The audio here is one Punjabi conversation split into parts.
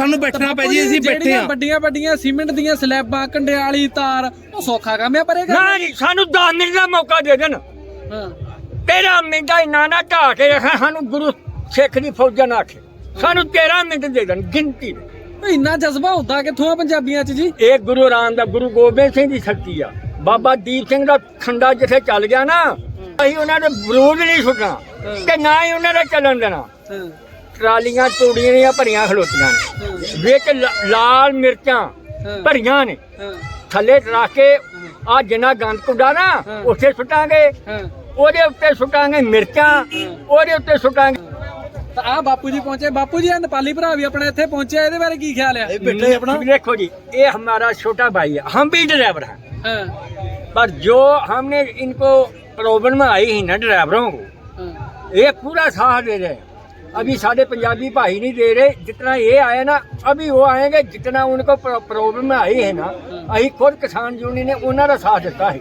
ਸਾਨੂੰ ਬੈਠਣਾ ਪੈ ਜੀ ਅਸੀਂ ਬੈਠੇ ਆ ਵੱਡੀਆਂ ਵੱਡੀਆਂ ਸੀਮੈਂਟ ਦੀਆਂ ਸਲੈਬਾਂ ਕੰਡਿਆਲੀ ਤਾਰ ਉਹ ਸੌਖਾ ਕੰਮ ਆ ਪਰ ਇਹ ਨਾ ਜੀ ਸਾਨੂੰ 10 ਮਿੰਟ ਦਾ ਮੌਕਾ ਦੇ ਦੇਣ। ਹਾਂ। ਤੇਰਾ ਮਿੰਟਾਂ ਇੰਨਾ ਨਾ ਢਾਹ ਕੇ ਰੱਖਾਂ ਸਾਨੂੰ ਗੁਰੂ ਸਿੱਖ ਦੀ ਫੌਜਾਂ ਨਾ ਆਖੇ। ਸਾਨੂੰ 13 ਮਿੰਟ ਦੇ ਦੇਣ ਗਿਣਤੀ ਦੇ। ਇੰਨਾ ਜਜ਼ਬਾ ਹੁੰਦਾ ਕਿੱਥੋਂ ਆ ਪੰਜਾਬੀਆਂ 'ਚ ਜੀ। ਇਹ ਗੁਰੂ ਰਾਮ ਦਾ ਗੁਰੂ ਗੋਬਿੰਦ ਸਿੰਘ ਦੀ ਸ਼ਕਤੀ ਆ। ਬਾਬਾ ਦੀਪ ਸਿੰਘ ਦਾ ਖੰਡਾ ਜਿੱਥੇ ਚੱਲ ਗਿਆ ਨਾ ਅਸੀਂ ਉਹਨਾਂ ਦੇ ਵਿਰੋਧ ਨਹੀਂ ਸੁਣਨਾ ਤੇ ਨਾ ਹੀ ਉਹਨਾਂ ਦਾ ਚੱਲਣ ਦੇਣਾ। ਹਾਂ। ਟਰਾਲੀਆਂ ਤੂੜੀਆਂ ਦੀਆਂ ਭਰੀਆਂ ਖਲੋਤੀਆਂ ਨੇ ਹਾਂ, ਵਿੱਚ ਲ- ਲਾਲ ਮਿਰਚਾਂ ਹਾਂ, ਭਰੀਆਂ ਨੇ ਹਾਂ, ਥੱਲੇ ਰੱਖ ਕੇ ਆ ਜਿੰਨਾ ਗੰਦ ਕੁੰਡਾ ਨਾ ਹਾਂ। ਉੱਥੇ ਸੁੱਟਾਂਗੇ ਹਾਂ ਉਹਦੇ ਉੱਤੇ ਸੁੱਟਾਂਗੇ ਮਿਰਚਾਂ ਉਹਦੇ ਉੱਤੇ ਸੁੱਟਾਂਗੇ ਤਾਂ ਆ ਬਾਪੂ ਜੀ ਪਹੁੰਚੇ ਬਾਪੂ ਜੀ ਆ ਨੇਪਾਲੀ ਭਰਾ ਵੀ ਆਪਣੇ ਇੱਥੇ ਪਹੁੰਚੇ ਆ, ਇਹਦੇ ਬਾਰੇ ਕੀ ਖਿਆਲ ਆ ਬੈਠੇ ਆਪਣਾ देखो जी ये हमारा छोटा भाई है हम भी ड्राइवर हैं ਹਾਂ पर जो हमने इनको प्रॉब्लम आई ही ना ड्राइवरों को ਹਾਂ ये पूरा साथ दे रहे हैं अभी सारे पंजाबी भाई नहीं दे रहे जितना ये आए ना अभी वो आएंगे जितना उनको प्रॉब्लम आई है ना अही खुद किसान यूनियन ने ਉਹਨਾਂ ਦਾ ਸਾਥ ਦਿੱਤਾ ਹੈ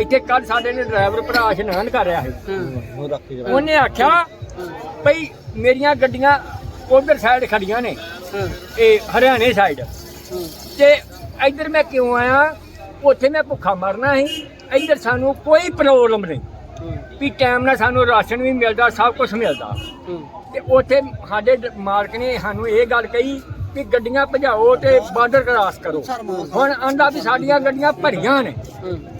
ਇੱਥੇ ਕੱਲ ਸਾਡੇ ਨੇ ਡਰਾਈਵਰ ਭਰਾ ਇਸ਼ਨਾਨ ਕਰ ਰਿਹਾ ਹੈ ਹਾਂ ਉਹਨੇ ਆਖਿਆ ਭਈ ਮੇਰੀਆਂ ਗੱਡੀਆਂ ਉਧਰ ਸਾਈਡ ਖੜੀਆਂ ਨੇ ਹਾਂ ਇਹ ਹਰਿਆਣੇ ਸਾਈਡ ਹਾਂ ਤੇ ਇੱਧਰ ਮੈਂ ਕਿਉਂ ਆਇਆ ਉੱਥੇ ਮੈਂ ਭੁੱਖਾ ਮਰਨਾ ਸੀ ਇੱਧਰ ਸਾਨੂੰ ਕੋਈ ਪ੍ਰੋਬਲਮ ਨਹੀਂ ਵੀ ਟਾਈਮ ਨਾਲ ਸਾਨੂੰ ਰਾਸ਼ਨ ਵੀ ਮਿਲਦਾ ਸਭ ਕੁਝ ਮਿਲਦਾ। ਤੇ ਉੱਥੇ ਸਾਡੇ ਮਾਲਕ ਨੇ ਸਾਨੂੰ ਇਹ ਗੱਲ ਕਹੀ ਕਿ ਗੱਡੀਆਂ ਭਜਾਓ ਤੇ ਬਾਰਡਰ ਕ੍ਰਾਸ ਕਰੋ। ਹੁਣ ਆਂਦਾ ਵੀ ਸਾਡੀਆਂ ਗੱਡੀਆਂ ਭਰੀਆਂ ਨੇ।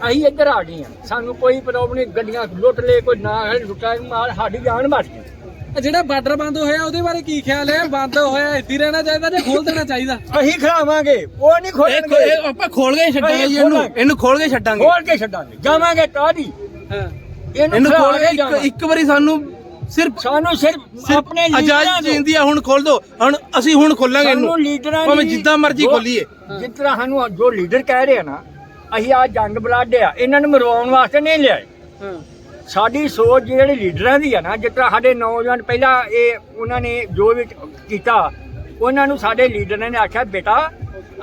ਅਸੀਂ ਇੱਧਰ ਆ ਗਏ ਹਾਂ। ਸਾਨੂੰ ਕੋਈ ਪ੍ਰੋਬਲਮ ਨਹੀਂ ਗੱਡੀਆਂ ਲੁੱਟ ਲੈ ਕੋਈ ਨਾ ਹੈ ਲੁੱਟਾ ਮਾਲ ਸਾਡੀ ਜਾਨ ਬਚ ਗਈ। ਜਿਹੜਾ ਬਾਰਡਰ ਬੰਦ ਹੋਇਆ ਉਹਦੇ ਬਾਰੇ ਕੀ ਖਿਆਲ ਹੈ? ਬੰਦ ਹੋਇਆ ਇੱਥੇ ਹੀ ਰਹਿਣਾ ਚਾਹੀਦਾ ਜਾਂ ਖੋਲ ਦੇਣਾ ਚਾਹੀਦਾ? ਅਸੀਂ ਖਿਲਾਵਾਂਗੇ ਉਹ ਨਹੀਂ ਖੋਲਣਗੇ ਇਹ ਆਪਾਂ ਖੋਲ ਕੇ ਛੱਡਾਂਗੇ ਇਹਨੂੰ। ਇਹਨੂੰ ਖੋਲ ਕੇ ਛੱਡਾਂਗੇ। ਖੋਲ ਕੇ ਛੱਡਾਂਗੇ। ਜਾਵਾਂਗੇ ਤਾਦੀ ਹਾਂ। ਇਹਨੂੰ ਖਿਲਾ ਕੇ ਇੱਕ ਇੱਕ ਵਾਰੀ ਸਾਨੂੰ ਸਿਰਫ ਸਾਨੂੰ ਸਿਰਫ ਆਪਣੇ ਲੀਡਰਾਂ ਆਜ਼ਾਦ ਤੋਂ ਜਿੰਦੀ ਆ ਹੁਣ ਖੋਲ ਦੋ। ਹੁਣ ਅਸੀਂ ਹੁਣ ਖੋਲਾਂਗੇ ਸਾਨੂੰ ਲੀਡਰਾਂ ਭਾਵੇਂ ਦੀ ਜਿੱਦਾਂ ਮਰਜ਼ੀ ਜੋ- ਖੋਲੀਏ। ਜਿਸ ਤਰ੍ਹਾਂ ਸਾਨੂੰ ਜੋ ਲੀਡਰ ਕਹਿ ਰਹੇ ਆ ਨਾ ਅਸੀਂ ਆ ਜੰਗ ਬਲੱਡ ਆ। ਇਹਨਾਂ ਨੂੰ ਮਰਵਾਉਣ ਵਾਸਤੇ ਨਹੀਂ ਲਿਆਏ। ਸਾਡੀ ਸੋਚ ਜਿਹੜੇ ਲੀਡਰਾਂ ਦੀ ਆ ਨਾ ਜਿਸ ਤਰ੍ਹਾਂ ਸਾਡੇ ਨੌਜਵਾਨ ਪਹਿਲਾਂ ਇਹ ਉਹਨਾਂ ਨੇ ਜੋ ਵੀ ਕੀਤਾ ਉਹਨਾਂ ਨੂੰ ਸਾਡੇ ਲੀਡਰਾਂ ਨੇ ਆਖਿਆ ਬੇਟਾ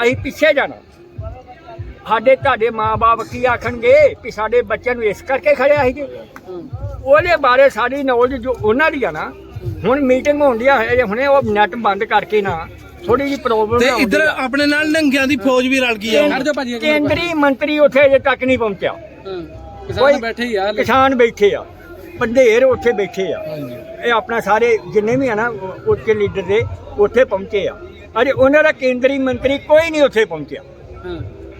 ਅਸੀਂ ਪਿੱਛੇ ਜਾਣਾ। ਸਾਡੇ ਤੁਹਾਡੇ ਮਾਪੇ ਕੀ ਆਖਣਗੇ ਕਿ ਸਾਡੇ ਬੱਚਿਆਂ ਨੂੰ ਇਸ ਕਰਕੇ ਖੜਿਆ ਸੀ ਜੀ ਉਹਦੇ ਬਾਰੇ ਸਾਡੀ ਨੌਲੇਜ ਜੋ ਉਹਨਾਂ ਦੀ ਆ ਨਾ ਹੁਣ ਮੀਟਿੰਗ ਹੁੰਦੀ ਆ ਹਜੇ ਹੁਣੇ ਉਹ ਨੈਟ ਬੰਦ ਕਰਕੇ ਨਾ ਥੋੜੀ ਜਿਹੀ ਪ੍ਰੋਬਲਮ ਤੇ ਇੱਧਰ ਆਪਣੇ ਨਾਲ ਨੰਗਿਆਂ ਦੀ ਫੌਜ ਵੀ ਰਲ ਗਈ ਆ। ਕੇਂਦਰੀ ਮੰਤਰੀ ਉੱਥੇ ਅਜੇ ਤੱਕ ਨਹੀਂ ਪਹੁੰਚਿਆ। ਹਾਂ। ਕਿਸਾਨ ਬੈਠੇ ਹੀ ਆ। ਕਿਸਾਨ ਬੈਠੇ ਆ ਪੰਧੇਰ ਉੱਥੇ ਬੈਠੇ ਆ। ਇਹ ਆਪਣਾ ਸਾਰੇ ਜਿੰਨੇ ਵੀ ਆ ਨਾ ਉੱਥੇ ਲੀਡਰ ਦੇ ਉੱਥੇ ਪਹੁੰਚੇ ਆ। ਅਜੇ ਉਹਨਾਂ ਦਾ ਕੇਂਦਰੀ ਮੰਤਰੀ ਕੋਈ ਨਹੀਂ ਉੱਥੇ ਪਹੁੰਚਿਆ।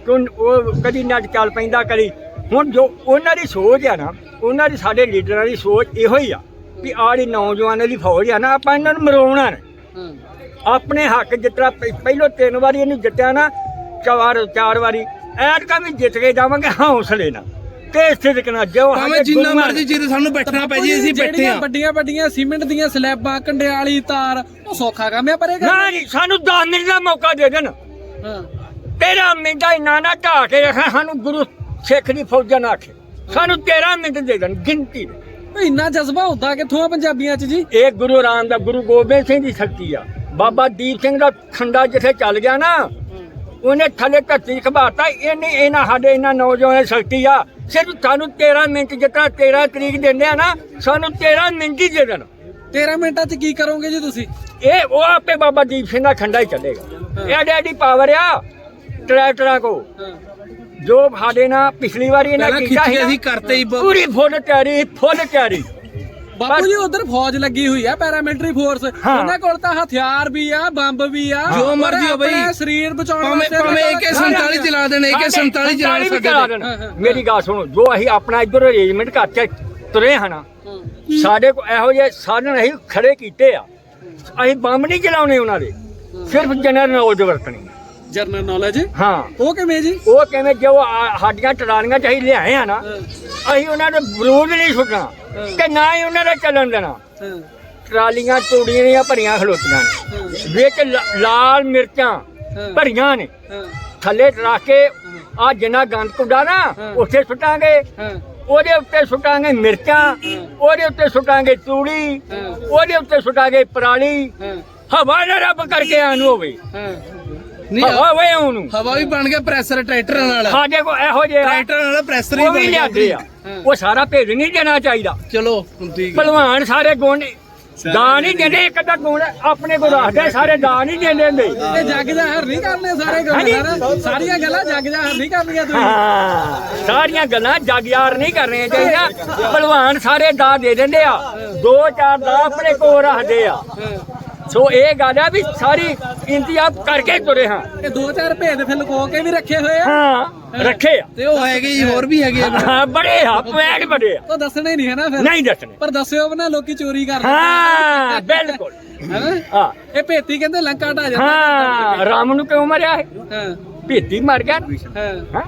ਕਿਉਂ ਉਹ ਕਦੀ ਨੱਟ ਚੱਲ ਪੈਂਦਾ ਕਦੀ। ਹੁਣ ਜੋ ਉਹਨਾਂ ਦੀ ਸੋਚ ਆ ਨਾ ਉਹਨਾਂ ਦੀ ਸਾਡੇ ਲੀਡਰਾਂ ਦੀ ਸੋਚ ਇਹੋ ਹੀ ਆ ਵੀ ਆੜੀ ਨੌਜਵਾਨਾਂ ਦੀ ਫੌਜ ਆ ਨਾ ਆਪਾਂ ਇਹਨਾਂ ਨੂੰ ਮਰਵਾਉਣਾ ਨਹੀਂ ਹਾਂ। ਆਪਣੇ ਹੱਕ ਜਿੱਤਰਾ ਪਹਿਲੋਂ ਤਿੰਨ ਵਾਰੀ ਇਹਨੂੰ ਜਿੱਤਿਆ ਨਾ ਚਾਰ ਚਾਰ ਵਾਰੀ। ਐਤਕਾਂ ਵੀ ਜਿੱਤ ਕੇ ਜਾਵਾਂਗੇ ਹੌਸਲੇ ਨਾਲ। ਤੇ ਸਥਿਤਕ ਨਾਲ ਜੋ ਭਾਵੇਂ ਜਿੰਨਾ ਮਰਜ਼ੀ ਚਿਰ ਸਾਨੂੰ ਬੈਠਣਾ ਪੈ ਜੀ ਅਸੀਂ ਬੈਠੇ ਆ ਵੱਡੀਆਂ ਵੱਡੀਆਂ ਸੀਮੈਂਟ ਦੀਆਂ ਸਲੈਬਾਂ ਕੰਡਿਆਲੀ ਤਾਰ ਉਹ ਸੌਖਾ ਕੰਮ ਆ ਪਰ ਇਹ ਨਾ ਜੀ ਸਾਨੂੰ 10 ਮਿੰਟ ਦਾ ਮੌਕਾ ਦੇ ਦੇਣ। ਹਾਂ। ਤੇਰਾ ਮਿੰਟਾਂ ਇੰਨਾ ਨਾ ਢਾਹ ਕੇ ਰੱਖਾਂ ਸਾਨੂੰ ਗੁਰੂ ਸਿੱਖ ਦੀ ਫੌਜਾਂ ਨਾ ਆਖੇ। ਸਾਨੂੰ 13 ਮਿੰਟ ਦੇ ਦੇਣ ਗਿਣਤੀ ਦੇ। ਉਹ ਇੰਨਾ ਜਜ਼ਬਾ ਹੁੰਦਾ ਕਿੱਥੋਂ ਆ ਪੰਜਾਬੀਆਂ 'ਚ ਜੀ। ਇਹ ਗੁਰੂ ਰਾਮ ਦਾ ਗੁਰੂ ਗੋਬਿੰਦ ਸਿੰਘ ਦੀ ਸ਼ਕਤੀ ਆ। ਬਾਬਾ ਦੀਪ ਸਿੰਘ ਦਾ ਖੰਡਾ ਜਿੱਥੇ ਚੱਲ ਗਿਆ ਨਾ ਉਹਨੇ ਥੱਲੇ ਧਰਤੀ ਖਬਾਤਾ ਇਹਨੇ ਇਹਨਾਂ ਸਾਡੇ ਇਹਨਾਂ ਨੌਜਵਾਨਾਂ ਦੀ ਸ਼ਕਤੀ ਆ। ਸਿਰਫ ਸਾਨੂੰ 13 ਮਿੰਟ ਜਿੱਤਾ 13 ਤਰੀਕ ਦਿੰਦੇ ਆ ਨਾ ਸਾਨੂੰ 13 ਮਿੰਟ ਹੀ ਦੇ ਦੇਣ। 13 ਮਿੰਟਾਂ 'ਚ ਕੀ ਕਰੋਗੇ ਜੀ ਤੁਸੀਂ? ਇਹ ਉਹ ਆਪੇ ਬਾਬਾ ਦੀਪ ਸਿੰਘ ਦਾ ਖੰਡਾ ਹੀ ਚੱਲੇਗਾ। ਇਹ ਡੈਡੀ ਪਾਵਰ ਆ। ਟਰੈਕਟਰਾਂ ਕੋ। ਜੋ ਸਾਡੇ ਨਾਲ ਪਿਛਲੀ ਵਾਰੀ ਇਹਨਾਂ ਪਹਿਲਾਂ ਕੀਤਾ ਸੀ ਖਿੱਚੇ ਅਸੀਂ ਕਰਤੇ ਹੀ ਬ- ਪੂਰੀ ਫੁੱਲ ਤਿਆਰੀ ਫੁੱਲ ਤਿਆਰੀ। ਬਾਪੂ ਜੀ ਉਧਰ ਫੌਜ ਲੱਗੀ ਹੋਈ ਆ ਪੈਰਾਮਿਲਟਰੀ ਫੋਰਸ। ਹਾਂ। ਉਹਨਾਂ ਕੋਲ ਤਾਂ ਹਥਿਆਰ ਵੀ ਆ ਬੰਬ ਵੀ ਆ। ਜੋ ਔਰ ਮਰਜ਼ੀ ਹੋ ਬਈ। ਆਪਣਾ ਸਰੀਰ ਬਚਾਉਣ ਭਾਵੇਂ ਵਾਸਤੇ ਭਾਵੇਂ ਉਹਨਾਂ AK ਕੋਲ 47 ਚਲਾ ਦੇਣ AK 47 ਚਲਾ ਵੀ ਸਕਦੇ ਚਲਾ ਨੇ। ਦੇਣ। ਹਾਂ, ਹਾਂ, ਮੇਰੀ ਗੱਲ ਸੁਣੋ ਜੋ ਅਸੀਂ ਆਪਣਾ ਇੱਧਰ ਅਰੇਂਜਮੈਂਟ ਕਰਕੇ ਤੁਰੇ ਹਨਾ ਹਾਂ, ਸਾਡੇ ਕੋ ਇਹੋ ਜਿਹੇ ਸਾਧਨ ਅਸੀਂ ਖੜੇ ਕੀਤੇ ਆ। ਅਸੀਂ ਬੰਬ ਨਹੀਂ ਚਲਾਉਣੇ ਉਹਨਾਂ ਦੇ ਸਿਰਫ ਜਨਰਲ ਨੌਲੇਜ ਵਰਤਣੀ। ਜਰਨਲ ਨੌਲੇਜ ਹਾਂ। ਉਹ ਕਿਵੇਂ ਜੀ? ਉਹ ਕਹਿੰਦੇ ਜੋ ਆ- ਸਾਡੀਆਂ ਟਰਾਲੀਆਂ ਚ ਅਸੀਂ ਲਿਆਏ ਆ ਨਾ ਅਸੀਂ ਉਹਨਾਂ ਦੇ ਵਿਰੋਧ ਨਹੀਂ ਸੁਣਨਾ ਤੇ ਨਾ ਹੀ ਉਹਨਾਂ ਦਾ ਚੱਲਣ ਦੇਣਾ। ਹਾਂ, ਟਰਾਲੀਆਂ ਤੂੜੀਆਂ ਦੀਆਂ ਭਰੀਆਂ ਖਲੋਤੀਆਂ ਨੇ। ਵਿੱਚ ਲ- ਲਾਲ ਮਿਰਚਾਂ ਹਾਂ, ਭਰੀਆਂ ਨੇ। ਹਾਂ, ਥੱਲੇ ਰੱਖ ਕੇ ਆ ਜਿੰਨਾ ਗੰਦ ਕੁੰਡਾ ਨਾ ਹਾਂ। ਉੱਥੇ ਸੁੱਟਾਂਗੇ। ਹਾਂ, ਉਹਦੇ ਉੱਤੇ ਸੁੱਟਾਂਗੇ ਮਿਰਚਾਂ ਉਹਦੇ ਉੱਤੇ ਸੁੱਟਾਂਗੇ ਤੂੜੀ ਹਾਂ। ਉਹਦੇ ਉੱਤੇ ਸੁੱਟਾਂਗੇ ਪਰਾਲੀ। ਹਾਂ, ਹਵਾ ਨਾ ਰੱਬ ਕਰਕੇ ਆਨੂੰ ਹੋਵੇ। ਹਾਂ। ਨਹੀਂ ਹਵਾ ਵੇ ਉਹਨੂੰ। ਹਵਾ ਵੀ ਬਣ ਗਿਆ ਪ੍ਰੈਸ਼ਰ ਟਰੈਕਟਰ ਨਾਲ। ਸਾਡੇ ਕੋ ਇਹੋ ਜਿਹੇ ਆ, ਟਰੈਕਟਰ ਨਾਲ ਪ੍ਰੈਸ਼ਰ ਹੀ ਉਹ ਵੀ ਬਣ ਗਿਆ। ਲਿਆਦੇ ਆ। ਹਾਂ। ਉਹ ਸਾਰਾ ਭੇਜ ਨਹੀਂ ਦੇਣਾ ਚਾਹੀਦਾ। ਚਲੋ ਹੁਣ ਠੀਕ ਹੈ ਭਲਵਾਨ ਸਾਰੇ ਗੁਣ ਦਾਨ ਨਹੀਂ ਦਿੰਦੇ ਇੱਕ ਤਾਂ ਗੁਣ ਆਪਣੇ ਕੋ ਰੱਖਦੇ ਸਾਰੇ ਦਾਨ ਨਹੀਂ ਦਿੰਦੇ ਹੁੰਦੇ। ਇਹ ਜੱਗ ਜ਼ਾਹਰ ਨਹੀਂ ਕਰਨੇ ਸਾਰੇ ਗੱਲ ਸਾਰੀਆਂ ਗੱਲਾਂ ਜੱਗ ਜ਼ਾਹਰ ਨਹੀਂ ਕਰਨੀਆਂ ਤੁਸੀਂ। ਹਾਂ। ਸਾਰੀਆਂ ਗੱਲਾਂ ਜਗ ਯਾਰ ਨਹੀਂ ਕਰਨੀਆਂ ਚਾਹੀਦੀਆਂ। ਭਲਵਾਨ ਸਾਰੇ ਦਾ ਦੇ ਦਿੰਦੇ ਆ। ਦੋ ਚਾਰ ਦਾ ਆਪਣੇ ਕੋਲ ਰੱਖਦੇ ਆ। ਸੋ ਇਹ ਗੱਲ ਆ ਵੀ ਸਾਰੀ ਇੰਤਜ਼ਾਮ ਕਰਕੇ ਤੁਰੇ ਹਾਂ। ਇਹ ਦੋ ਚਾਰ ਭੇਦ ਫਿਰ ਲੁਕੋ ਕੇ ਵੀ ਰੱਖੇ ਹੋਏ ਆ। ਹਾਂ ਰੱਖੇ ਆ। ਤੇ ਉਹ ਹੈਗੇ ਜੀ ਹੋਰ ਵੀ ਹੈਗੇ ਆ। ਹਾਂ ਬੜੇ ਆ ਪੈਣ ਬੜੇ ਆ। ਉਹ ਦੱਸਣੇ ਨਹੀਂ ਹੈ ਨਾ ਫਿਰ। ਨਹੀਂ ਦੱਸਣੇ। ਪਰ ਦੱਸਿਓ ਵੀ ਨਾ ਲੋਕੀ ਚੋਰੀ ਕਰਦੇ ਹਾਂ ਬਿਲਕੁਲ। ਹੈਨਾ? ਹਾਂ। ਇਹ ਭੇਤੀ ਕਹਿੰਦੇ ਲੰਕਾ ਢਾ ਜਾਂਦਾ। ਹਾਂ ਰਾਮ ਨੂੰ ਕਿਉਂ ਮਰਿਆ ਇਹ? ਹਾਂ। ਭੇਤੀ ਮਰ ਗਿਆ। ਹਾਂ। ਹਾਂ?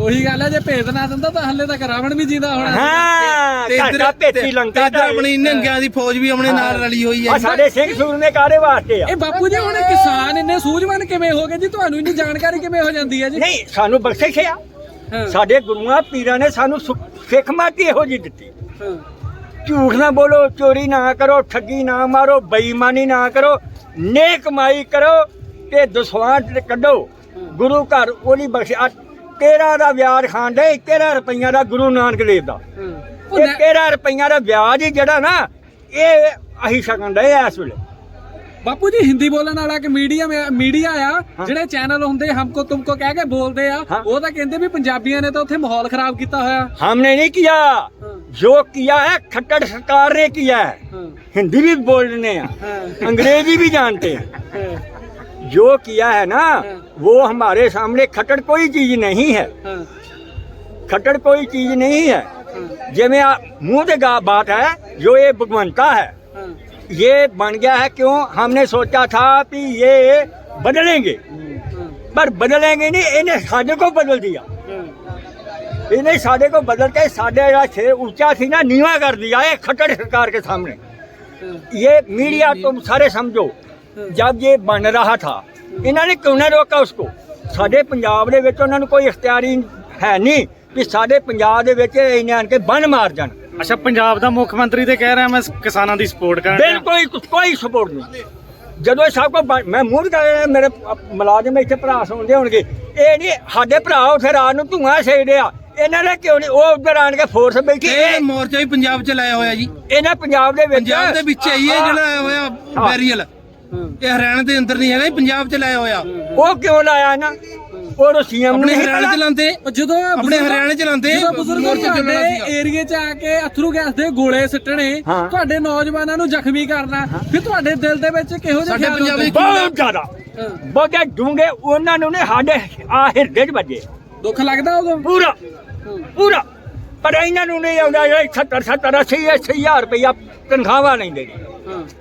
ਉਹੀ ਗੱਲ ਹੈ ਜੇ ਭੇਤ ਨਾ ਦਿੰਦਾ ਤਾਂ ਹੱਲੇ ਤੱਕ ਰਾਵਣ ਵੀ ਜਿੰਦਾ ਹੋਣਾ। ਹਾਂ ਤੇ ਘਾਟਾ ਭੇਤੀ ਲੰਕਾ ਦਾ ਆਪਣੀ ਨੰਗਿਆਂ ਦੀ ਫੌਜ ਵੀ ਆਪਣੇ ਨਾਲ ਰਲੀ ਹੋਈ ਹੈ। ਸਾਡੇ ਸਿੰਘ ਸੂਰ ਨੇ ਕਾਰੇ ਵਾਸਤੇ ਆ? ਇਹ ਬਾਪੂ ਜੀ ਹੁਣ ਕਿਸਾਨ ਇੰਨੇ ਸੂਝਵਾਨ ਕਿਵੇਂ ਹੋ ਗਏ ਜੀ? ਤੁਹਾਨੂੰ ਇੰਨੀ ਜਾਣਕਾਰੀ ਕਿਵੇਂ ਹੋ ਜਾਂਦੀ ਹੈ ਜੀ? ਨਹੀਂ ਸਾਨੂੰ ਬਖਸ਼ਿਸ਼ ਆ। ਸਾਡੇ ਗੁਰੂਆਂ ਪੀਰਾਂ ਨੇ ਸਾਨੂੰ ਸਿੱਖ ਮਾਤੀ ਇਹੋ ਜੀ ਦਿੱਤੀ। ਝੂਠ ਨਾ ਬੋਲੋ ਚੋਰੀ ਨਾ ਕਰੋ ਠੱਗੀ ਨਾ ਮਾਰੋ ਬੇਈਮਾਨੀ ਨਾ ਕਰੋ ਨੇਕ ਕਮਾਈ ਕਰੋ ਤੇ ਦਸਵਾਂ ਕੱਢੋ। ਗੁਰੂ ਘਰ ਉਹਦੀ ਬਖਸ਼ਿਆ 13 ਦਾ ਵਿਆਜ ਖਾਂਦੇ 13 ਰੁਪਈਆ ਦਾ ਗੁਰੂ ਨਾਨਕ ਦੇਵ ਦਾ। ਇਹ 13 ਰੁਪਈਆ ਦਾ ਵਿਆਜ ਹੀ ਜਿਹੜਾ ਨਾ ਇਹ ਅਹੀ ਸਕਣ ਦੇ ਇਸ ਵੇਲੇ। ਬਾਪੂ ਜੀ ਹਿੰਦੀ ਬੋਲਣ ਵਾਲਾ ਕਿ ਮੀਡੀਆ ਮੀਡੀਆ ਆ ਜਿਹੜੇ ਚੈਨਲ ਹੁੰਦੇ ਹਮਕੋ ਤੁਮਕੋ ਕਹਿ ਕੇ ਬੋਲਦੇ ਆ ਉਹ ਤਾਂ ਕਹਿੰਦੇ ਵੀ ਪੰਜਾਬੀਆਂ ਨੇ ਤਾਂ ਉੱਥੇ ਮਾਹੌਲ ਖਰਾਬ ਕੀਤਾ ਹੋਇਆ। ਹਮਨੇ ਨਹੀਂ ਕੀਤਾ ਜੋ ਕੀਤਾ ਹੈ ਖੱਟੜ ਸਰਕਾਰ ਨੇ ਕੀਤਾ ਹੈ। ਹਿੰਦੀ ਵੀ ਬੋਲਣੇ ਆ ਅੰਗਰੇਜ਼ੀ ਵੀ ਜਾਣਦੇ ਆ। जो किया है ना हाँ। वो हमारे सामने खटड़ कोई चीज़ नहीं है। हाँ। खटड़ कोई चीज़ नहीं है। हाँ। जिमें मुँह दे बात है जो ये भगवंता है ये बन गया है क्यों? हमने सोचा था कि ये बदलेंगे। पर बदलेंगे नहीं इन्हें साधे को बदल दिया। इन्हें साधे को बदल के साढ़े छः ऊँचा थी ना नीवा कर दिया ये खट्टर सरकार के सामने। ये मीडिया तुम सारे समझो। जब ये बन रहा था इन्होंने क्यों ना रोका उसको ਸਾਡੇ ਪੰਜਾਬ ਦੇ ਵਿੱਚ ਉਹਨਾਂ ਨੂੰ ਕੋਈ ਇਖਤਿਆਰੀ ਹੈ ਨਹੀਂ ਕਿ ਸਾਡੇ ਪੰਜਾਬ ਦੇ ਵਿੱਚ ਇਹਨੇ ਆਣ ਕੇ ਬੰਨ ਮਾਰ ਜਾਣ ਅੱਛਾ ਪੰਜਾਬ ਦਾ ਮੁੱਖ ਮੰਤਰੀ ਤੇ ਕਹਿ ਰਿਹਾ ਮੈਂ ਕਿਸਾਨਾਂ ਦੀ ਸਪੋਰਟ ਕਰਨ ਡਿਆ। ਬਿਲਕੁਲ ਹੀ ਕੋਈ ਸਪੋਰਟ ਨਹੀਂ ਜਦੋਂ ਇਹ ਸਭ ਕੋ ਮੈਂ ਮੂੰਹ ਕਰ ਮੇਰੇ ਅ- ਮੁਲਾਜ਼ਮ ਇੱਥੇ ਭਰਾ ਸੁਣਦੇ ਹੋਣਗੇ ਇਹ ਨਹੀਂ ਸਾਡੇ ਭਰਾ ਉੱਥੇ ਰਾਤ ਨੂੰ ਧੂਆਂ ਸੇਕਦੇ ਆ ਇਹਨਾਂ ਨੇ ਕਿਉਂ ਨਹੀਂ ਉਹ ਉੱਧਰ ਆਣ ਕੇ ਫੋਰਸ ਬੈਠੀ ਇਹ ਮੋਰਚਾ ਵੀ ਪੰਜਾਬ ਚ ਲਾਇਆ ਹੋਇਆ ਜੀ ਇਹਨਾਂ ਪੰਜਾਬ ਦੇ ਵਿੱਚ ਪੰਜਾਬ ਦੇ ਵਿੱਚ ਹੀ ਇਹ ਜਿਹੜਾ ਆਇਆ ਹੋਇਆ ਬੈਰੀਅਲ ਇਹ ਹਰਿਆਣਾ ਦੇ ਅੰਦਰ ਨਹੀਂ ਹੈਗਾ ਇਹ ਪੰਜਾਬ ਚ ਲਾਇਆ ਹੋਇਆ। ਉਹ ਕਿਉਂ ਲਾਇਆ ਨਾ ਉਹ ਸੀਐਮ ਆਪਣੇ ਨੇ ਹਰਿਆਣਾ ਚ ਲਾਉਂਦੇ ਉਹ ਜਦੋਂ ਆਪਣੇ ਹਰਿਆਣਾ ਚ ਲਾਉਂਦੇ ਜਦੋਂ ਬਜ਼ੁਰਗ ਮੋਰਚਾ ਚੱਲਣਾ ਤੁਹਾਡੇ ਸੀਗਾ। ਏਰੀਏ 'ਚ ਆ ਕੇ ਅਥਰੂ ਗੈਸ ਦੇ ਗੋਲੇ ਸਿੱਟਣੇ ਹਾਂ। ਤੁਹਾਡੇ ਨੌਜਵਾਨਾਂ ਨੂੰ ਜ਼ਖਮੀ ਕਰਨਾ ਫਿਰ ਤੁਹਾਡੇ ਦਿਲ ਦੇ ਵਿੱਚ ਕਿਹੋ ਜਿਹਾ ਸਾਡੇ ਖਿਆਲ ਪੰਜਾਬੀ? ਬਹੁਤ ਜ਼ਿਆਦਾ। ਬਹੁਤੇ ਡੂੰਗੇ ਉਹਨਾਂ ਨੂੰ ਨੇ ਸਾਡੇ ਆ ਹਿਰਦੇ 'ਚ ਵੱਜੇ। ਦੁੱਖ ਲੱਗਦਾ ਉਦੋਂ? ਪੂਰਾ। ਪੂਰਾ। ਪਰ ਇਹਨਾਂ ਨੂੰ ਨਹੀਂ ਆਉਂਦਾ ਇਹ 70 70 80 ਹਜ਼ਾਰ ਰੁਪਇਆ ਤਨਖਾਹਾਂ ਲੈਂਦੇ ਨੇ।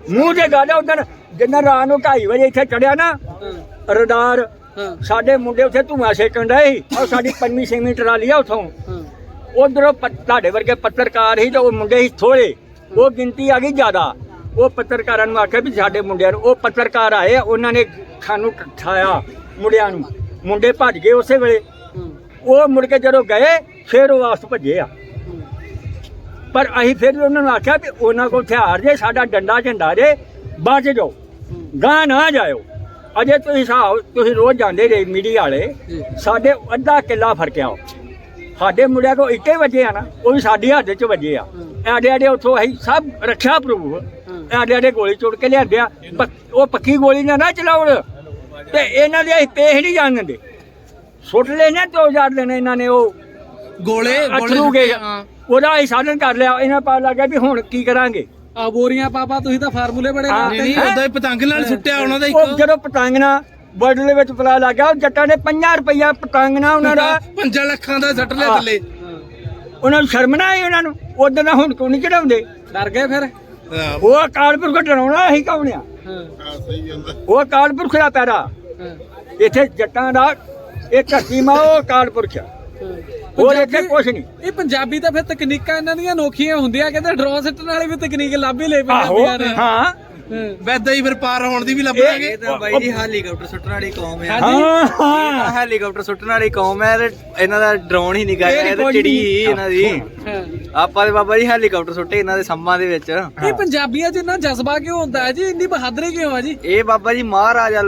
ਮੂੰਹ ਤੇ ਗੱਲ ਉਦੋਂ ਜਿੰਨਾ ਰਾਤ ਨੂੰ 2:30 ਵਜੇ ਇੱਥੇ ਚੜਿਆ ਨਾ ਹਾਂ। ਰਡਾਰ ਹਾਂ। ਸਾਡੇ ਮੁੰਡੇ ਉੱਥੇ ਧੂਆਂ ਸੇਕਣ ਡਏ ਸੀ ਉਹ ਸਾਡੀ ਪੰਜਵੀਂ ਛੇਵੀਂ ਟਰਾਲੀ ਆ ਉਥੋਂ। ਹਾਂ। ਉਧਰੋਂ ਤੁਹਾਡੇ ਵਰਗੇ ਪੱਤਰਕਾਰ ਤੇ ਉਹ ਮੁੰਡੇ ਸੀ ਥੋੜੇ ਉਹ ਗਿਣਤੀ ਆ ਗਈ ਜ਼ਿਆਦਾ। ਉਹ ਪੱਤਰਕਾਰਾਂ ਨੂੰ ਆਖਿਆ ਵੀ ਸਾਡੇ ਮੁੰਡਿਆਂ ਨੂੰ ਉਹ ਪੱਤਰਕਾਰ ਆਏ ਉਹਨਾਂ ਨੇ ਸਾਨੂੰ ਠਾਇਆ ਮੁੰਡਿਆਂ ਨੂੰ। ਮੁੰਡੇ ਭੱਜ ਗਏ ਉਸੇ ਵੇਲੇ। ਹਾਂ। ਉਹ ਮੁੜ ਕੇ ਜਦੋਂ ਗਏ ਫਿਰ ਉਹ ਵਾਪਸ ਭੱਜੇ ਆ। ਪਰ ਅਸੀਂ ਫਿਰ ਵੀ ਉਹਨਾਂ ਨੂੰ ਆਖਿਆ ਵੀ ਉਹਨਾਂ ਕੋਲ ਹਥਿਆਰ ਜੇ ਸਾਡਾ ਡੰਡਾ ਝੰਡਾ ਜੇ ਬਚ ਜਾਓ। ਗਾਂ ਨਾ ਜਾਇਓ। ਅਜੇ ਤੁਸੀਂ ਹਿਸਾਬ ਤੁਸੀਂ ਰੋਜ਼ ਜਾਂਦੇ ਰਹੇ ਮੀਡੀਆ ਵਾਲੇ। ਸਾਡੇ ਅੱਧਾ ਕਿੱਲਾ ਫਰਕਿਆ ਉਹ ਸਾਡੇ ਮੁੰਡਿਆਂ ਕੋ ਇੱਕੇ ਵੱਜੇ ਆ ਨਾ ਉਹ ਵੀ ਸਾਡੀ ਹੱਥ 'ਚ ਵੱਜੇ ਆ। ਐਡੇ ਐਡੇ ਉੱਥੋਂ ਅਸੀਂ ਸਭ ਰੱਖਿਆ ਪ੍ਰੂਫ ਐਡੇ ਐਡੇ ਗੋਲੀ ਚੁੜ ਕੇ ਲਿਆਂਦੇ ਆ। ਪੱਕ- ਉਹ ਪੱਕੀ ਗੋਲੀ ਨਾ ਨਾ ਚਲਾਉਣ। ਤੇ ਇਹਨਾਂ ਦੇ ਅਸੀਂ ਪੇਸ਼ ਨਹੀਂ ਜਾਣ ਦਿੰਦੇ। ਸੁੱਟ ਲੈਣੇ ਦੋ ਚਾਰ ਦਿਨ ਇਹਨਾਂ ਨੇ ਉਹ ਗੋਲੇ ਹਾਂ ਉਹਦਾ ਅਸੀਂ ਸਾਧਨ ਕਰ ਲਿਆ। ਇਹਨਾਂ ਪਾ ਲੱਗਿਆ ਵੀ ਹੁਣ ਕੀ ਕਰਾਂਗੇ। ਆ ਬੋਰੀਆਂ ਪਾਪਾ ਤੁਸੀਂ ਤਾਂ ਫਾਰਮੂਲੇ ਬੜੇ ਹਾਂ। ਨਹੀਂ? ਉਦਾਂ ਹੀ ਪਤੰਗ ਨਾਲ ਸੁੱਟਿਆ ਉਹਨਾਂ ਦਾ ਉਹ ਇੱਕ ਜਦੋਂ ਪਤੰਗ ਨਾ ਬਰਡ ਦੇ ਵਿੱਚ ਪਲਾ ਲੱਗ ਗਿਆ ਉਹ ਜੱਟਾਂ ਨੇ 50 ਰੁਪਈਆ ਪਤੰਗ ਨਾ ਉਹਨਾਂ ਦਾ 5 ਲੱਖਾਂ ਦਾ ਸੱਟ ਲਿਆ। ਥੱਲੇ ਉਹਨਾਂ ਨੂੰ ਸ਼ਰਮ ਨਾ ਆਈ ਉਹਨਾਂ ਨੂੰ ਉਦੋਂ ਨਾ ਹੁਣ ਕਿਉਂ ਨਹੀਂ ਚੜਾਉਂਦੇ ਡਰ ਗਏ ਫਿਰ। ਉਹ ਅਕਾਲ ਪੁਰਖ ਡਰਾਉਣਾ ਅਸੀਂ ਕੌਣ ਆ ਹਾਂ ਉਹ ਅਕਾਲ ਪੁਰਖ ਦਾ ਪੈਰਾ ਇੱਥੇ ਜੱਟਾਂ ਦਾ ਇਹ ਧਰਤੀ ਮਾ ਉਹ ਅਕਾਲ ਪੁਰਖ ਆ। ਹੋਰ ਇੱਥੇ ਕੁਛ ਨਹੀਂ ਇਹ ਪੰਜਾਬੀ ਤਾਂ ਫਿਰ ਤਕਨੀਕਾਂ ਇਹਨਾਂ ਦੀਆਂ ਅਨੋਖੀਆਂ ਹੁੰਦੀਆਂ ਕਹਿੰਦੇ ਡਰੋਨ ਸਿੱਟਣ ਵਾਲੀ ਵੀ ਤਕਨੀਕ ਲੱਭ ਹੀ ਲੈ ਆਹੋ ਨੇ ਹਾਂ। ਵੈਦਾ ਹੀ ਫਿਰ ਪਾਰ ਹੋਣ ਦੀ ਵੀ ਲੱਭਣਗੇ ਇਹ- ਇਹ ਤਾਂ ਬਾਈ ਜੀ ਹੈਲੀਕਾਪਟਰ ਸੁੱਟਣ ਵਾਲੀ ਕੌਮ ਹੈ। ਹਾਂ ਹਾਂ ਹੈਲੀਕਾਪਟਰ ਸੁੱਟਣ ਵਾਲੀ ਕੌਮ ਹੈ ਇਹਨਾਂ ਦਾ ਡਰੋਨ ਹੀ ਨਹੀਂ ਗਾ ਇਹ ਤਾਂ ਚਿੜੀ। ਹੀ ਇਹਨਾਂ ਦੀ। ਹਾਂ ਆਪਾਂ ਦੇ ਬਾਬਾ ਜੀ ਹੈਲੀਕਾਪਟਰ ਸੁੱਟੇ ਇਹਨਾਂ ਦੇ ਸੰਮਾਂ ਦੇ ਵਿੱਚ। ਇਹ ਪੰਜਾਬੀਆਂ 'ਚ ਇੰਨਾ ਜਜ਼ਬਾ ਕਿਉਂ ਹੁੰਦਾ ਹੈ ਜੀ? ਇੰਨੀ ਬਹਾਦਰੀ ਕਿਉਂ ਆ ਜੀ? ਇਹ ਬਾਬਾ ਜੀ ਮਹਾਰਾਜ ਹਾਂ।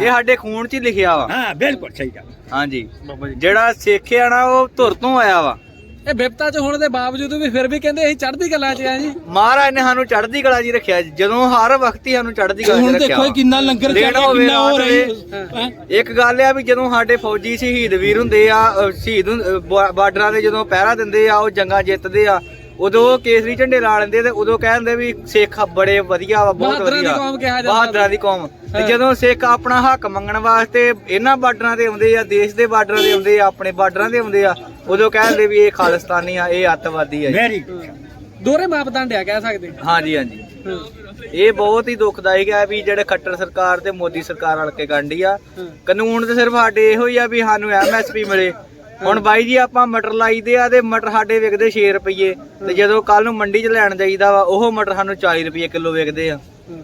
ਇਹ ਸਾਡੇ ਖੂਨ 'ਚ ਹੀ ਲਿਖਿਆ ਵਾ। ਹਾਂ ਬਿਲਕੁਲ ਸਹੀ ਗੱਲ। ਹਾਂਜੀ। ਜਿਹੜਾ ਸਿੱਖ ਆ ਨਾ ਉਹ ਧੁਰ ਤੋਂ ਆਇਆ ਵਾ। ਇਹ ਵਿਪਤਾ ਚ ਹੋਣ ਦੇ ਬਾਵਜੂਦ ਵੀ ਫਿਰ ਵੀ ਕਹਿੰਦੇ ਅਸੀਂ ਚੜ੍ਹਦੀ ਕਲਾ ਚ ਆ ਜੀ ਮਹਾਰਾਜ ਨੇ ਸਾਨੂੰ ਚੜ੍ਹਦੀ ਕਲਾ ਜੀ ਰੱਖਿਆ ਜੀ। ਜਦੋਂ ਹਰ ਵਕਤ ਹੀ ਸਾਨੂੰ ਚੜ੍ਹਦੀ ਕਲਾ ਹੁਣ ਜੀ ਰੱਖਿਆ ਦੇਖੋ ਇਹ। ਕਿੰਨਾ ਲੰਗਰ ਚੱਲ ਰਿਹਾ ਕਿੰਨਾ ਹੋ ਰਹੀ ਹੈਂ? ਇੱਕ ਗੱਲ ਆ ਵੀ ਜਦੋਂ ਸਾਡੇ ਫੌਜੀ ਸ਼ਹੀਦ ਵੀਰ ਹੁੰਦੇ ਆ ਅਹ ਸ਼ਹੀਦ ਹੁੰ- ਅਹ ਬਾ- ਬਾਰਡਰਾਂ ਤੇ ਜਦੋਂ ਪਹਿਰਾ ਦਿੰਦੇ ਆ ਉਹ ਜੰਗਾਂ ਜਿੱਤਦੇ ਆ ਉਦੋਂ ਕੇਸਰੀ ਝੰਡੇ ਲਾ ਲੈਂਦੇ ਤੇ ਉਦੋਂ ਕਹਿੰਦੇ ਵੀ ਸਿੱਖ ਬੜੇ ਵਧੀਆ ਵਾ ਬਹੁਤ ਬਹਾਦਰਾਂ ਦੀ ਵਧੀਆ। ਕੌਮ ਕਿਹਾ ਜਾਂਦਾ ਬਹਾਦਰਾਂ ਦੀ ਕੌਮ। ਤੇ ਹਾਂ। ਜਦੋਂ ਸਿੱਖ ਆਪਣਾ ਹੱਕ ਮੰਗਣ ਵਾਸਤੇ ਇਹਨਾਂ ਬਾਰਡਰਾਂ ਤੇ ਆਉਂਦੇ ਆ ਦੇਸ਼ ਦੇ ਬਾਰਡਰਾਂ ਤੇ ਆਉਂਦੇ ਆ ਆਪਣੇ ਬਾਰਡਰਾਂ ਤੇ ਆਉਂਦੇ ਆ ਉਦੋਂ ਕਹਿੰਦੇ ਵੀ ਇਹ ਖਾਲਿਸਤਾਨੀ ਆ ਇਹ ਅੱਤਵਾਦੀ ਆ ਜੀ। ਦੋਰੇ ਮਾਪਦੰਡ ਆ ਕਹਿ ਸਕਦੇ। ਹਾਂਜੀ ਹਾਂਜੀ। ਹਾਂ। ਇਹ ਬਹੁਤ ਹੀ ਦੁਖਦਾਇਕ ਹੈ ਵੀ ਜਿਹੜੇ ਖੱਟਰ ਸਰਕਾਰ ਤੇ ਮੋਦੀ ਸਰਕਾਰ ਰਲ ਕੇ ਗੰਢੀ ਆ। ਹਾਂ। ਕਾਨੂੰਨ ਤੇ ਸਿਰਫ ਸਾਡੇ ਇਹੋ ਹੀ ਆ ਵੀ ਸਾਨੂੰ ਐਮਐਸਪੀ ਮਿਲੇ। ਹੁਣ ਬਾਈ ਜੀ ਆਪਾਂ ਮਟਰ ਲਾਈਦੇ ਆ ਤੇ ਮਟਰ ਸਾਡੇ ਵਿਕਦੇ 6 ਰੁਪਏ ਤੇ ਜਦੋਂ ਕੱਲ ਨੂੰ ਮੰਡੀ 'ਚ ਲੈਣ ਜਾਈਦਾ ਵਾ ਉਹ ਮਟਰ ਸਾਨੂੰ 40 ਰੁਪਏ ਕਿਲੋ ਵਿਕਦੇ ਆ। ਹਾਂ।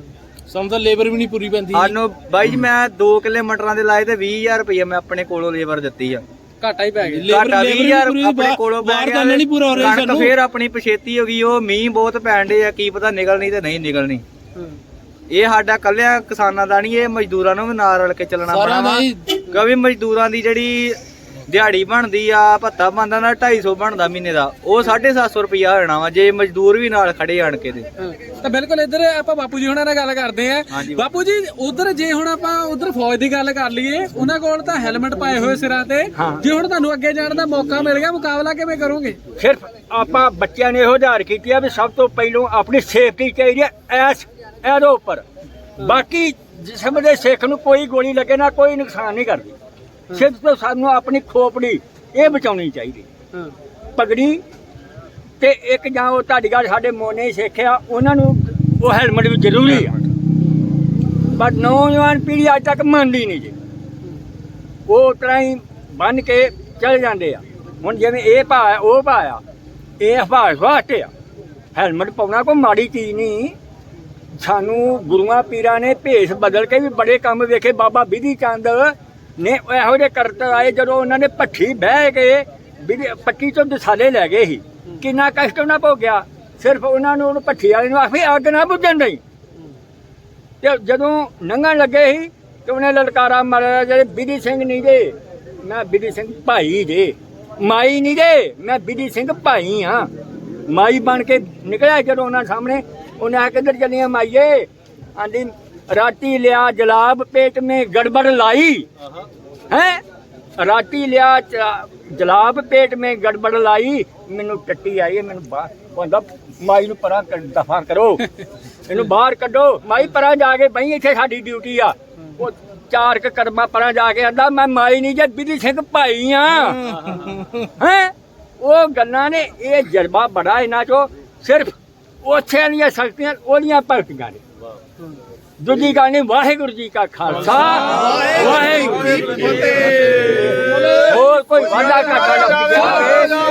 ਸਾਨੂੰ ਤਾਂ ਲੇਬਰ ਵੀ ਨਹੀਂ ਪੂਰੀ ਪੈਂਦੀ। ਸਾਨੂੰ ਬਾਈ ਜੀ ਮੈਂ 2 ਕਿੱਲੇ ਮਟਰਾਂ ਦੇ ਲਾਏ ਤੇ 20000 ਰੁਪਏ ਮੈਂ ਆਪਣੇ ਕੋਲੋਂ ਲੇਬਰ ਦਿੱਤੀ ਆ। ਘਾਟਾ ਹੀ ਪੈ ਗਿਆ। ਲੇਬਰ- ਘਾਟਾ ਲੇਬਰ ਵੀ 20000 ਪੂਰੀ ਆਪਣੇ ਕੋਲੋਂ ਬਾਹਰ ਪੈ ਦਾ ਗਿਆ ਨਹੀਂ ਪੂਰਾ ਹੋ ਰਿਹਾ ਸਾਨੂੰ। ਫੇਰ ਆਪਣੀ ਪਛੇਤੀ ਹੋ ਗਈ ਉਹ ਮੀਂਹ ਬਹੁਤ ਪੈਣ ਡੇ ਆ ਕੀ ਪਤਾ ਨਿਕਲਣੀ ਤੇ ਨਹੀਂ ਨਿਕਲਣੀ। ਇਹ ਸਾਡਾ ਕੱਲਿਆਂ ਕਿਸਾਨਾਂ ਦਾ ਨਹੀਂ ਇਹ ਮਜ਼ਦੂਰਾਂ ਨੂੰ ਵੀ ਨਾਲ ਰਲ ਕੇ ਚੱਲਣਾ ਪੈਣਾ ਦਾ ਵਾ। ਕਿਉਂਕਿ ਮਜ਼ਦੂਰਾਂ ਦੀ ਜਿਹੜੀ ਦਿਹਾੜੀ ਬਣਦੀ ਆ ਭੱਤਾ ਬੰਦਾ ਨਾ 250 ਬਣਦਾ ਮਹੀਨੇ ਦਾ। ਉਹ 750 ਰੁਪਿਆ ਹੋਣਾ ਵਾ ਜੇ ਮਜ਼ਦੂਰ ਵੀ ਨਾਲ ਖੜੇ ਆਣ ਕੇ ਤੇ। ਤਾਂ ਬਿਲਕੁਲ ਇੱਧਰ ਆਪਾਂ ਬਾਪੂ ਜੀ ਹੁਣਾਂ ਨਾਲ ਗੱਲ ਕਰਦੇ ਆ। ਹਾਂਜੀ। ਬਾਪੂ ਜੀ ਉਧਰ ਜੇ ਹੁਣ ਆਪਾਂ ਉਧਰ ਫੌਜ ਦੀ ਗੱਲ ਕਰ ਲਈਏ ਉਹਨਾਂ ਕੋਲ ਤਾਂ ਹੈਲਮਟ ਪਾਏ ਹੋਏ ਸਿਰਾਂ ਤੇ। ਜੇ ਹੁਣ ਤੁਹਾਨੂੰ ਅੱਗੇ ਜਾਣ ਦਾ ਮੌਕਾ ਮਿਲ ਗਿਆ ਮੁਕਾਬਲਾ ਕਿਵੇਂ ਕਰੋਗੇ? ਸਿਰਫ ਆਪਾਂ ਬੱਚਿਆਂ ਨੇ ਇਹੋ ਉਧਾਰ ਕੀਤੀ ਆ ਵੀ ਸਭ ਤੋਂ ਪਹਿਲੋਂ ਆਪਣੀ ਸੇਫਟੀ ਚਾਹੀਦੀ ਹੈ ਐਸ ਇਹਦੇ ਉੱਪਰ। ਬਾਕੀ ਜਿਸਮ ਦੇ ਸਿੱਖ ਨੂੰ ਕੋਈ ਗੋਲੀ ਲੱਗੇ ਨਾ ਕੋਈ ਨੁਕਸਾਨ ਨਹੀਂ ਕਰਦੀ। ਸਿਰਫ ਤੋਂ ਸਾਨੂੰ ਆਪਣੀ ਖੋਪੜੀ ਇਹ ਬਚਾਉਣੀ ਚਾਹੀਦੀ। ਪਗੜੀ ਤੇ ਇੱਕ ਜਾਂ ਉਹ ਤੁਹਾਡੀ ਗੱਲ ਸਾਡੇ ਮੋਨੇ ਸਿੱਖਿਆ ਉਹਨਾਂ ਨੂੰ ਉਹ ਹੈਲਮਟ ਵੀ ਜ਼ਰੂਰੀ ਆ। ਪਰ ਨੌਜਵਾਨ ਪੀੜ੍ਹੀ ਅੱਜ ਤੱਕ ਮੰਨਦੀ ਨਹੀਂ ਜੀ। ਉਹ ਤਰ੍ਹਾਂ ਹੀ ਬੰਨ ਕੇ ਚਲ ਜਾਂਦੇ ਆ। ਹੁਣ ਜਿਵੇਂ ਇਹ ਭਾ ਉਹ ਭਾਇਆ ਇਹ ਹਫਾਜ਼ ਵਾਸਤੇ ਆ। ਹੈਲਮਟ ਪਾਉਣਾ ਕੋਈ ਮਾੜੀ ਚੀਜ਼ ਨਹੀਂ। ਸਾਨੂੰ ਗੁਰੂਆਂ ਪੀਰਾਂ ਨੇ ਭੇਸ ਬਦਲ ਕੇ ਵੀ ਬੜੇ ਕੰਮ ਵੇਖੇ ਬਾਬਾ ਬਿਧੀ ਚੰਦ ਨੇ ਇਹੋ ਜਿਹੇ ਕਰਤ ਆਏ ਜਦੋਂ ਉਹਨਾਂ ਨੇ ਭੱਠੀ ਬਹਿ ਕੇ ਪੱਟੀ ਤੋਂ ਦਸਾਲੇ ਲੈ ਗਏ ਸੀ। ਕਿੰਨਾ ਕਸ਼ਟ ਉਹਨਾਂ ਭੋਗਿਆ ਸਿਰਫ ਉਹਨਾਂ ਨੂੰ ਉਹਨੂੰ ਭੱਠੀ ਵਾਲੇ ਨੂੰ ਆਖੀ ਅੱਗ ਨਾ ਬੁੱਝਣ ਨਹੀਂ ਤੇ ਜਦੋਂ ਲੰਘਣ ਲੱਗੇ ਸੀ ਤੇ ਉਹਨੇ ਲਲਕਾਰਾ ਮਾਰਿਆ, ਜਿਹੜੇ ਬਿਧੀ ਸਿੰਘ ਨਹੀਂ ਜੇ ਮੈਂ ਬਿਧੀ ਸਿੰਘ ਭਾਈ ਜੇ ਮਾਈ ਨਹੀਂ ਜੇ ਮੈਂ ਬਿਧੀ ਸਿੰਘ ਭਾਈ ਹਾਂ। ਮਾਈ ਬਣ ਕੇ ਨਿਕਲਿਆ ਜਦੋਂ ਉਹਨਾਂ ਸਾਹਮਣੇ। ਉਹਨੇ ਆ ਕਿੱਧਰ ਚੱਲੀਆਂ ਮਾਈਏ? ਆਂਦੀ ਰਾਤੀ ਲਿਆ ਜਲਾਬ ਪੇਟ ਮੇ ਗੜਬੜ ਲਾਈ। ਹੈ? ਰਾਤੀ ਲਿਆ ਜਲਾਬ ਪੇਟ ਮੇ ਗੜਬੜ ਲਾਈ। ਮੈਨੂੰ ਟੱਟੀ ਆਈ, ਮੈਨੂੰ ਬਾਹਰ ਕਹਿੰਦਾ ਮਾਈ ਨੂੰ ਪਰਾਂ ਕਰ ਦਫਾ ਕਰੋ। ਇਹਨੂੰ ਬਾਹਰ ਕੱਢੋ। ਮਾਈ ਪਰਾਂ ਜਾ ਕੇ ਬਈ ਇੱਥੇ ਸਾਡੀ ਡਿਊਟੀ ਆ। ਉਹ ਚਾਰ ਕ ਕਰਮਾ ਪਰਾਂ ਜਾ ਕੇ ਆਂਦਾ, ਮੈਂ ਮਾਈ ਨਹੀਂ, ਜੇ ਬਿਧੀ ਸਿੰਘ ਭਾਈ ਆ। ਹੈ? ਉਹ ਗੱਲਾਂ ਨੇ, ਇਹ ਜਜ਼ਬਾ ਬੜਾ ਇਹਨਾਂ ਚੋਂ। ਸਿਰਫ ਉੱਥੇ ਵਾਲੀਆਂ ਸ਼ਕਤੀਆਂ, ਉਹਦੀਆਂ ਭਗਤੀਆਂ ਨੇ। ਦੂਜੀ ਕਹਾਣੀ ਵਾਹਿਗੁਰੂ ਜੀ ਕਾ ਖਾਲਸਾ। ਵਾਹਿਗੁਰੂ ਜੀ ਕੀ ਫਤਿਹ। ਹੋਰ ਕੋਈ ਵਾਦਾ ਘਾਟਾ ਨਾ